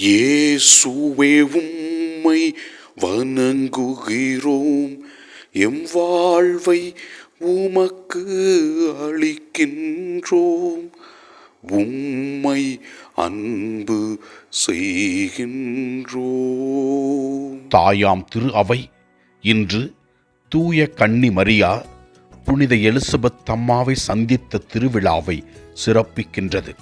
இயேசுவே உம்மை வணங்குகிறோம். எம் வாழ்வை உமக்கு அளிக்கின்றோம். உம்மை அன்பு செய்கின்றோம். தாயாம் திரு அவை இன்று தூய கன்னி மரியா புனித எலிசபெத் அம்மாவை சந்தித்த திருவிழாவை சிறப்பிக்கின்றது.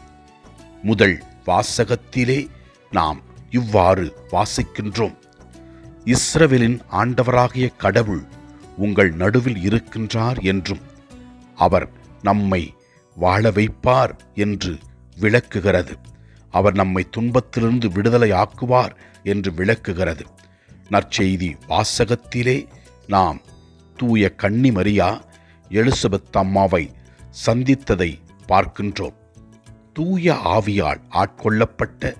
முதல் வாசகத்திலே நாம் இவ்வாறு வாசிக்கின்றோம். இஸ்ரவேலின் ஆண்டவராகிய கடவுள் உங்கள் நடுவில் இருக்கின்றார் என்றும் அவர் நம்மை வாழ வைப்பார் என்று விளக்குகிறது. அவர் நம்மை துன்பத்திலிருந்து விடுதலை ஆக்குவார் என்று விளக்குகிறது. நற்செய்தி வாசகத்திலே நாம் தூய கன்னி மரியா எலிசபெத் அம்மாவை சந்தித்ததை பார்க்கின்றோம். தூய ஆவியால் ஆட்கொள்ளப்பட்ட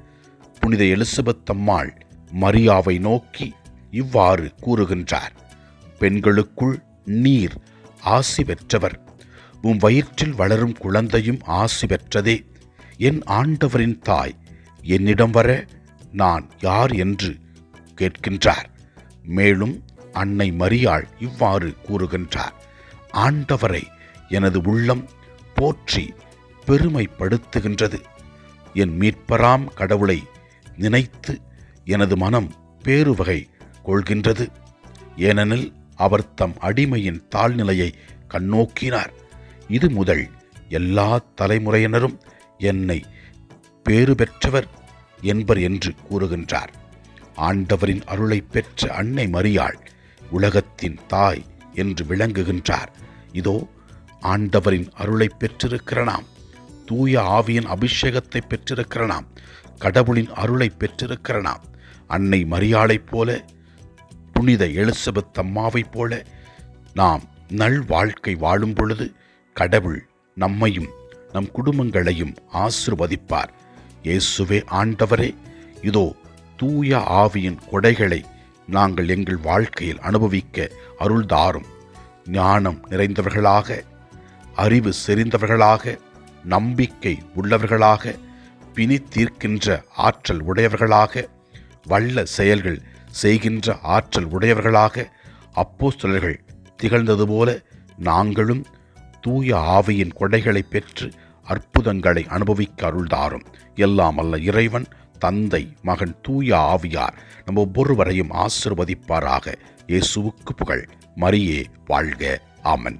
புனித எலிசபெத் அம்மாள் மரியாவை நோக்கி இவ்வாறு கூறுகின்றார். பெண்களுக்குள் நீர் ஆசி பெற்றவர். உம் வயிற்றில் வளரும் குழந்தையும் ஆசி பெற்றதே. என் ஆண்டவரின் தாய் என்னிடம் வர நான் யார் என்று கேட்கின்றார். மேலும் அன்னை மரியாள் இவ்வாறு கூறுகின்றார். ஆண்டவரை எனது உள்ளம் போற்றி பெருமைப்படுத்துகின்றது. என் மீட்பராம் கடவுளை நினைத்து எனது மனம் பேருவகை கொள்கின்றது. ஏனெனில் அவர் தம் அடிமையின் தாழ்நிலையை கண்ணோக்கினார். இது முதல் எல்லா தலைமுறையினரும் என்னை பேறு பெற்றவர் என்பர் என்று கூறுகின்றார். ஆண்டவரின் அருளை பெற்ற அன்னை மரியாள் உலகத்தின் தாய் என்று விளங்குகின்றார். இதோ ஆண்டவரின் அருளை பெற்றிருக்கிற நாம் தூய ஆவியின் அபிஷேகத்தை பெற்றிருக்கிற நாம் கடவுளின் அருளை பெற்றிருக்கிற நாம் அன்னை மரியாளைப் போல புனித எலிசபெத் அம்மாவைப் போல நாம் நல் வாழ்க்கை வாழும் பொழுது கடவுள் நம்மையும் நம் குடும்பங்களையும் ஆசிர்வதிப்பார். இயேசுவே ஆண்டவரே இதோ தூய ஆவியின் கொடைகளை நாங்கள் எங்கள் வாழ்க்கையில் அனுபவிக்க அருள்தாரும். ஞானம் நிறைந்தவர்களாக அறிவு செறிந்தவர்களாக நம்பிக்கை உள்ளவர்களாக பிணி தீர்க்கின்ற ஆற்றல் உடையவர்களாக வல்ல செயல்கள் செய்கின்ற ஆற்றல் உடையவர்களாக அப்போஸ்தலர்கள் திகழ்ந்தது போல நாங்களும் தூய ஆவியின் கொடைகளை பெற்று அற்புதங்களை அனுபவிக்க அருள்தாரும். எல்லாம் அல்ல இறைவன் தந்தை மகன் தூய ஆவியார் நம்ம ஒவ்வொருவரையும் ஆசிர்வதிப்பாராக. இயேசுவுக்கு புகழ். மரியே வாழ்க. ஆமன்.